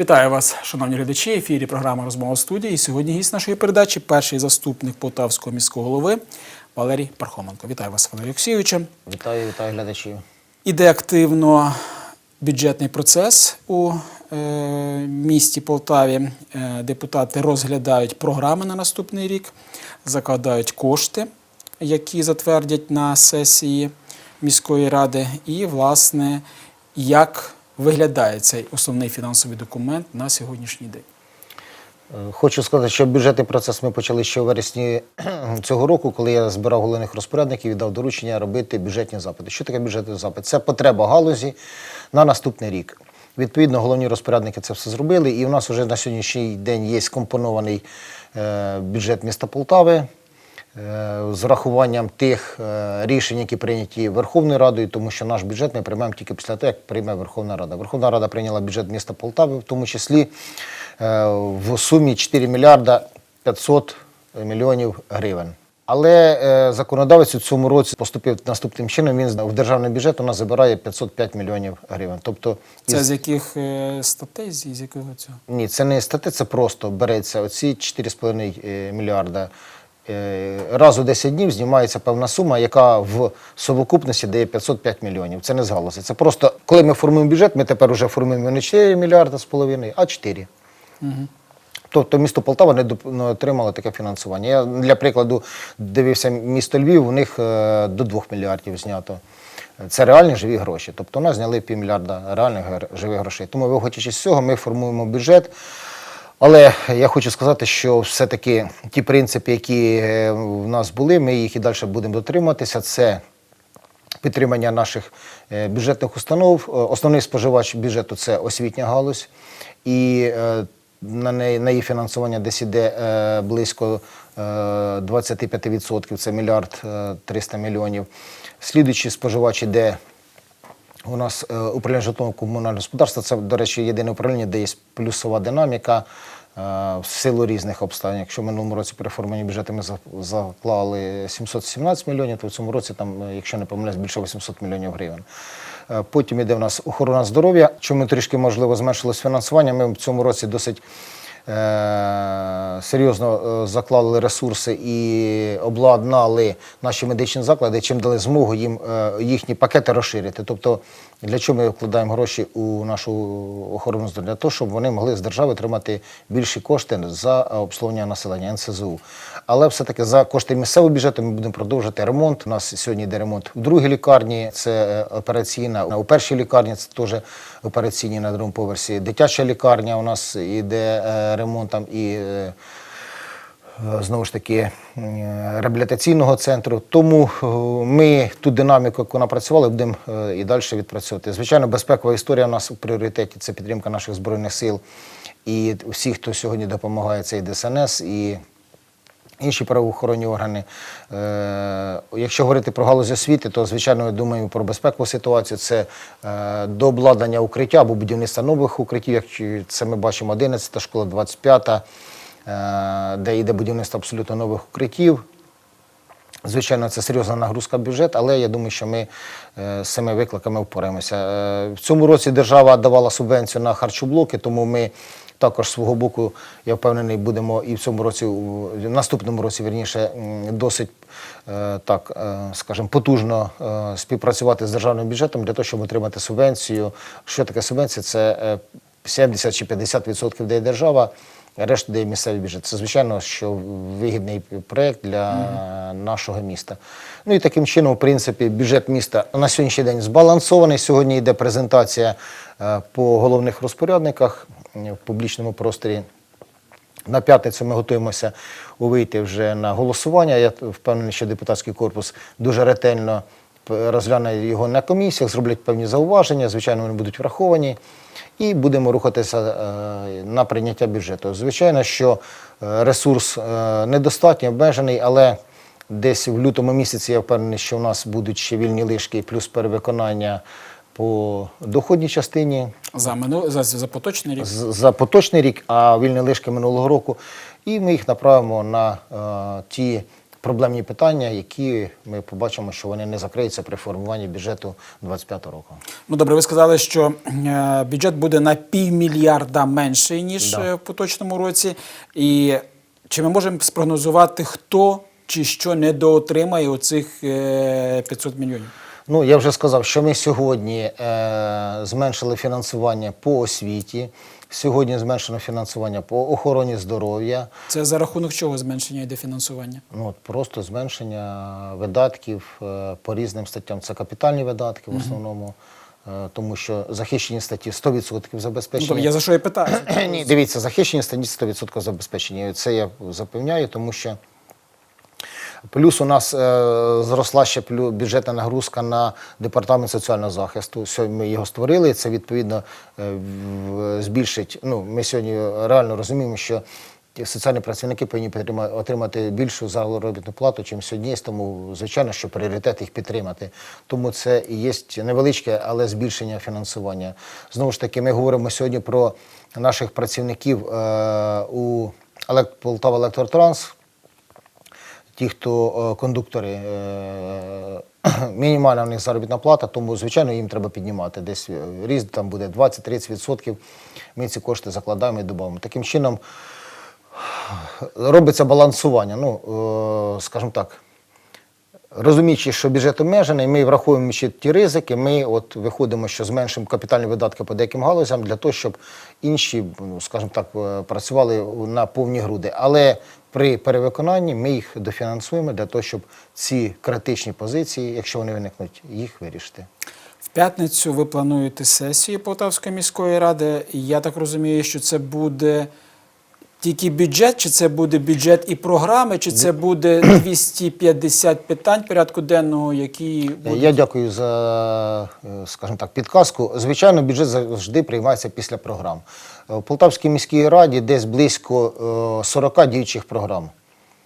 Вітаю вас, шановні глядачі. Ефірі програма Розмова студії. І сьогодні гість нашої передачі перший заступник Полтавського міського голови Валерій Пархоменко. Вітаю вас, Валерій Олексійовичу. Вітаю, вітаю глядачів. Іде активно бюджетний процес у місті Полтаві. Е, депутати розглядають програми на наступний рік, закладають кошти, які затвердять на сесії міської ради, і, власне, як виглядає цей основний фінансовий документ на сьогоднішній день. Е, Хочу сказати, що бюджетний процес ми почали ще у вересні цього року, коли я збирав головних розпорядників і дав доручення робити бюджетні запити. Що таке бюджетний запит? Це потреба галузі на наступний рік. Відповідно, головні розпорядники це все зробили, і у нас вже на сьогоднішній день є скомпонований е, бюджет міста Полтави. е, З урахуванням тих е, рішень, які прийняті Верховною Радою, тому що наш бюджет ми приймаємо тільки після того, як прийме Верховна Рада. Верховна Рада прийняла бюджет міста Полтави, в тому числі в сумі 4 мільярда 500 мільйонів гривень. Але е, законодавець у цьому році поступив наступним чином. Він в державний бюджет у нас забирає 505 мільйонів гривень. Тобто Це із- з яких е, статей, з якого цього? ні, це не статті, це просто береться оці 4,5 е, мільярда. Раз у 10 днів знімається певна сума, яка в совокупності дає 505 мільйонів. Це не з галузі. Це просто, коли ми формуємо бюджет, ми тепер вже формуємо не 4 мільярда з половиною, а 4. Тобто місто Полтава не отримало таке фінансування. Я для прикладу дивився місто Львів, у них е, до 2 мільярдів знято. Це реальні живі гроші. Тобто у нас зняли півмільярда реальних живих грошей. Тому, виходячи з цього, ми формуємо бюджет. Але я хочу сказати, що все-таки ті принципи, які е, в нас були, ми їх і далі будемо дотримуватися. Це підтримання наших е, бюджетних установ. Основний споживач бюджету це освітня галузь, і на неї на її фінансування десь іде е, близько е, 25%, це мільярд е, 300 мільйонів. Слідуючий споживач іде у нас е, управління житлового комунального господарства. Це, до речі, єдине управління, де є плюсова динаміка е, в силу різних обставин. Якщо в минулому році при формуванні бюджету ми заклали 717 мільйонів, то в цьому році там, е, якщо не помиляюсь, більше 800 мільйонів гривень. Е, Потім іде в нас охорона здоров'я. Чому трішки можливо зменшилось фінансування? Ми в цьому році досить е, серйозно е, заклали ресурси і обладнали наші медичні заклади, чим дали змогу їм їхні пакети розширити. Тобто, для чого ми вкладаємо гроші у нашу охорону здоров'я? Для того, щоб вони могли з держави отримати більші кошти за обслуговування населення НСЗУ. Але все-таки за кошти місцевого бюджету ми будемо продовжувати ремонт. У нас сьогодні йде ремонт в другій лікарні, це е, операційна. У першій лікарні це теж операційні на другому поверсі. Дитяча лікарня у нас іде е, ремонтом і. Е, Знову ж таки, е, реабілітаційного центру. Тому е, ми ту динаміку, яку напрацювали, будемо і далі відпрацьовувати. Звичайно, безпекова історія у нас у пріоритеті це підтримка наших збройних сил і всіх, хто сьогодні допомагає, це і ДСНС, і інші правоохоронні органи. Якщо говорити про галузь освіти, то звичайно ми думаємо про безпекову ситуацію. Це дообладнання укриття або будівництва нових укриттів. Як це ми бачимо 11-та школа, 25, е, де йде будівництво абсолютно нових укриттів. Звичайно, це серйозна нагрузка в бюджет, але я думаю, що ми е, з цими викликами впораємося. Е, В цьому році держава давала субвенцію на харчоблоки, тому ми також свого боку, я впевнений, будемо і в цьому році, в наступному році, вірніше, м, досить е, так, е, скажімо, потужно е, співпрацювати з державним бюджетом для того, щоб отримати субвенцію. Що таке субвенція? Це е, 70 чи 50% дає держава. Решту дає місцевий бюджет. Це звичайно, що вигідний проєкт для нашого міста. Ну і таким чином, в принципі, бюджет міста на сьогоднішній день збалансований. Сьогодні йде презентація е, по головних розпорядниках е, в публічному просторі. На п'ятницю ми готуємося вийти вже на голосування. Я впевнений, що депутатський корпус дуже ретельно розгляне його на комісіях, зроблять певні зауваження. Звичайно, вони будуть враховані. І будемо рухатися е, на прийняття бюджету. Звичайно, що е, ресурс е, недостатньо, обмежений, але десь в лютому місяці я впевнений, що у нас будуть ще вільні лишки, плюс перевиконання по доходній частині За, мину... за, за поточний рік. з- за поточний рік, а вільні лишки минулого року. І ми їх направимо на е, ті проблемні питання, які ми побачимо, що вони не закриються при формуванні бюджету 2025 року. Ну добре, ви сказали, що е, бюджет буде на півмільярда менший, ніж Да. е, в поточному році. І чи ми можемо спрогнозувати, хто чи що недоотримає оцих е, 500 мільйонів? Ну, я вже сказав, що ми сьогодні е, зменшили фінансування по освіті, сьогодні зменшено фінансування по охороні здоров'я. Це за рахунок чого зменшення йде фінансування? Ну, от просто зменшення видатків е, по різним статтям. Це капітальні видатки в основному, е, тому що захищені статті 100% Ну, забезпечені. тобто я за що я питаю? Ні, дивіться, захищені статті 100% забезпечені. Це я запевняю, тому що плюс у нас е, зросла ще бюджетна нагрузка на департамент соціального захисту. Сьогодні ми його створили. Це відповідно е, збільшить. Ну, ми сьогодні реально розуміємо, що соціальні працівники повинні отримати більшу заробітну плату, чим сьогодні. Тому, звичайно, що пріоритет їх підтримати. Тому це і є невеличке, але збільшення фінансування. Знову ж таки, ми говоримо сьогодні про наших працівників е, у Полтава Електротранс. Ті, хто е, кондуктори, е, мінімальна в них заробітна плата, тому, звичайно, їм треба піднімати. Десь е, ріст там буде 20-30%. Ми ці кошти закладаємо і додаємо. Таким чином робиться балансування. Ну, скажімо так, розуміючи, що бюджет обмежений, ми враховуємо ще ті ризики. Ми от виходимо, що зменшимо капітальні видатки по деяким галузям для того, щоб інші, ну, скажімо так, працювали на повні груди. Але при перевиконанні ми їх дофінансуємо для того, щоб ці критичні позиції, якщо вони виникнуть, їх вирішити. В п'ятницю ви плануєте сесію Полтавської міської ради. Я так розумію, що це буде тільки бюджет, чи це буде бюджет і програми, чи це буде 250 питань порядку денного, які будуть Я дякую за, е, скажімо так, підказку. Звичайно, бюджет завжди приймається після програм. Е, В Полтавській міській раді десь близько е, 40 діючих програм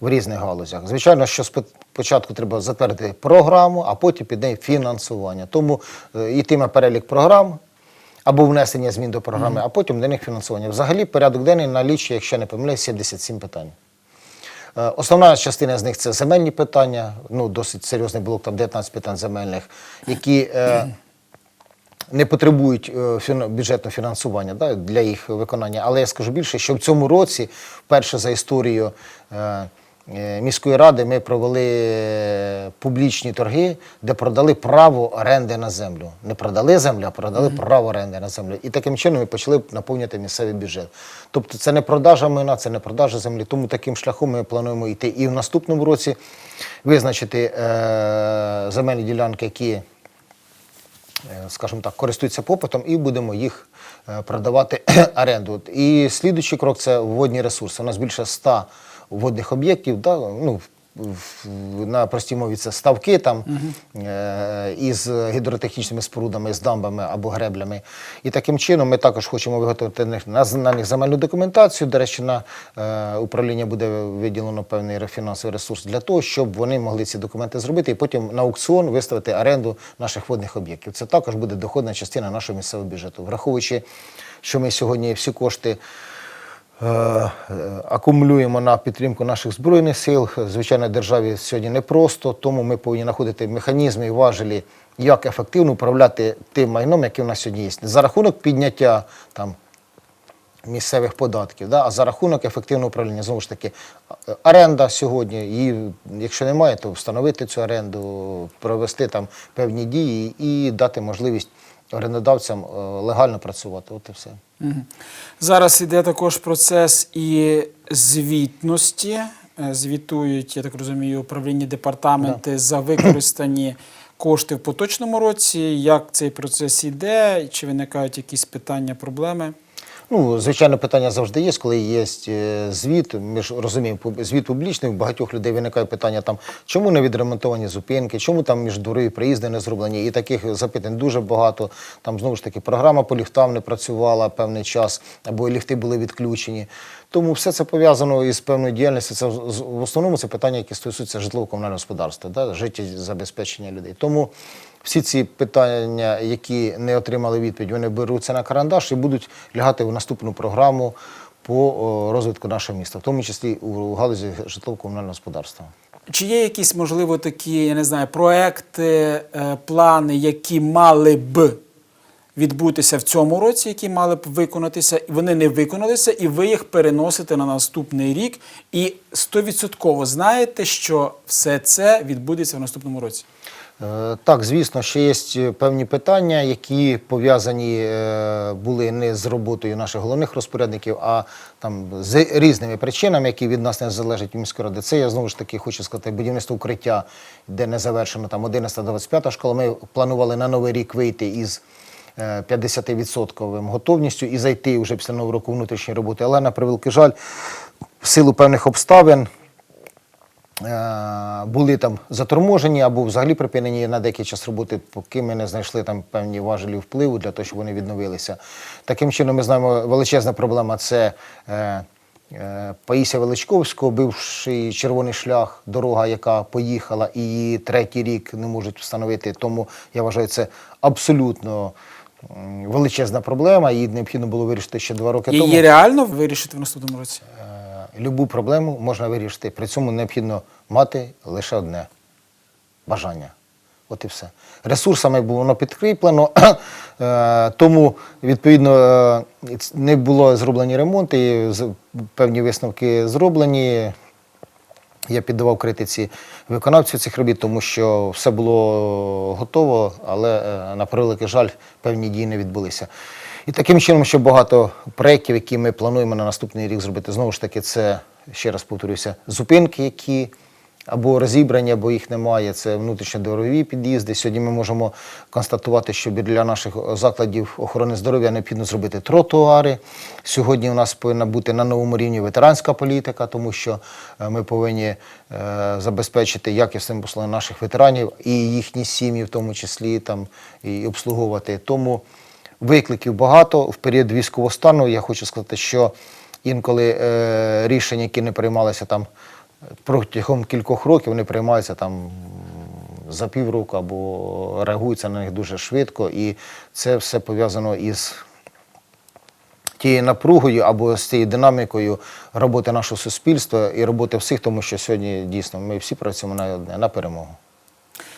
в різних галузях. Звичайно, що спочатку треба затвердити програму, а потім під нею фінансування. Тому е, йтиме перелік програм. Або внесення змін до програми, а потім до них фінансування. Взагалі, порядок денний налічує, якщо не помиляюсь, 77 питань. Е, Основна частина з них це земельні питання, ну досить серйозний блок, там 19 питань земельних, які е, не потребують е, бюджетного фінансування да, для їх виконання. Але я скажу більше, що в цьому році, вперше за історію е, е, міської ради, ми провели публічні торги, де продали право оренди на землю. Не продали землю, а продали право оренди на землю. І таким чином ми почали наповнювати місцевий бюджет. Тобто це не продажа майна, це не продажа землі. Тому таким шляхом ми плануємо йти і в наступному році визначити е, земельні ділянки, які скажімо так, користуються попитом, і будемо їх е, продавати оренду. І слідуючий крок це водні ресурси. У нас більше 100 водних об'єктів. Да? Ну, на простій мові це ставки там е, із гідротехнічними спорудами, з дамбами або греблями. І таким чином ми також хочемо виготовити на них- земельну документацію. До речі, на е, управління буде виділено певний фінансовий ресурс для того, щоб вони могли ці документи зробити і потім на аукціон виставити оренду наших водних об'єктів. Це також буде доходна частина нашого місцевого бюджету, враховуючи, що ми сьогодні всі кошти. Е, Акумулюємо на підтримку наших збройних сил. Звичайно, державі сьогодні непросто, тому ми повинні знаходити механізми і важелі, як ефективно управляти тим майном, яке в нас сьогодні є. За рахунок підняття там місцевих податків, да? а за рахунок ефективного управління. Знову ж таки, оренда сьогодні, її, якщо немає, то встановити цю оренду, провести там певні дії і дати можливість орендодавцям е, легально працювати. От і все. Зараз іде також процес і звітності. Е, Звітують, я так розумію, управління департаменти за використані кошти в поточному році. Як цей процес іде? Чи виникають якісь питання, проблеми? Ну, звичайно, питання завжди є, коли є е, звіт. Ми ж розуміємо, звіт публічний, у багатьох людей виникає питання там, чому не відремонтовані зупинки, чому там міждурові приїзди не зроблені. І таких запитань дуже багато. Там знову ж таки програма по ліфтам не працювала певний час, або ліфти були відключені. Тому все це пов'язано із певною діяльністю. Це в основному це питання, які стосуються житлово-комунального господарства, да, життєзабезпечення людей. Тому всі ці питання, які не отримали відповідь, вони беруться на карандаш і будуть лягати в наступну програму по розвитку нашого міста, в тому числі у галузі житлово-комунального господарства. Чи є якісь, можливо, такі, я не знаю, проекти, е, плани, які мали б відбутися в цьому році, які мали б виконатися, вони не виконалися, і ви їх переносите на наступний рік, і стовідсотково знаєте, що все це відбудеться в наступному році? Е, Так, звісно, ще є певні питання, які пов'язані е, були не з роботою наших головних розпорядників, а там з різними причинами, які від нас не залежать міської ради. Це я знову ж таки хочу сказати, будівництво укриття, де не завершено там 11-25 школа. Ми планували на новий рік вийти із е, 50% готовністю і зайти вже після нового року внутрішньої роботи. Але на превеликий жаль, в силу певних обставин е, були там заторможені або взагалі припинені на деякий час роботи, поки ми не знайшли там певні важелі впливу для того, щоб вони відновилися. Таким чином, ми знаємо, величезна проблема це. е, е, Паїся Величковського, бивший червоний шлях, дорога, яка поїхала, і її третій рік не можуть встановити. Тому я вважаю, це абсолютно величезна проблема. Її необхідно було вирішити ще два роки тому. Її реально вирішити в наступному році? Любу проблему можна вирішити. При цьому необхідно мати лише одне бажання. От і все. Ресурсами було воно підкріплено, е, тому відповідно е, не було зроблені ремонти, певні висновки зроблені. Я піддавав критиці виконавцю цих робіт, тому що все було готово, але е, на превеликий жаль, певні дії не відбулися. І таким чином, що багато проєктів, які ми плануємо на наступний рік зробити, знову ж таки, це ще раз повторюся, зупинки, які або розібрані, або їх немає. Це внутрішньодворові під'їзди. Сьогодні ми можемо констатувати, що для наших закладів охорони здоров'я необхідно зробити тротуари. Сьогодні у нас повинна бути на новому рівні ветеранська політика, тому що е, ми повинні е, забезпечити якісним послугам наших ветеранів і їхні сім'ї, в тому числі там і обслуговувати. Тому викликів багато в період військового стану. Я хочу сказати, що інколи е, рішення, які не приймалися там протягом кількох років, вони приймаються там за півроку або реагуються на них дуже швидко. І це все пов'язано із тією напругою або з тією динамікою роботи нашого суспільства і роботи всіх, тому що сьогодні дійсно ми всі працюємо на одне на перемогу.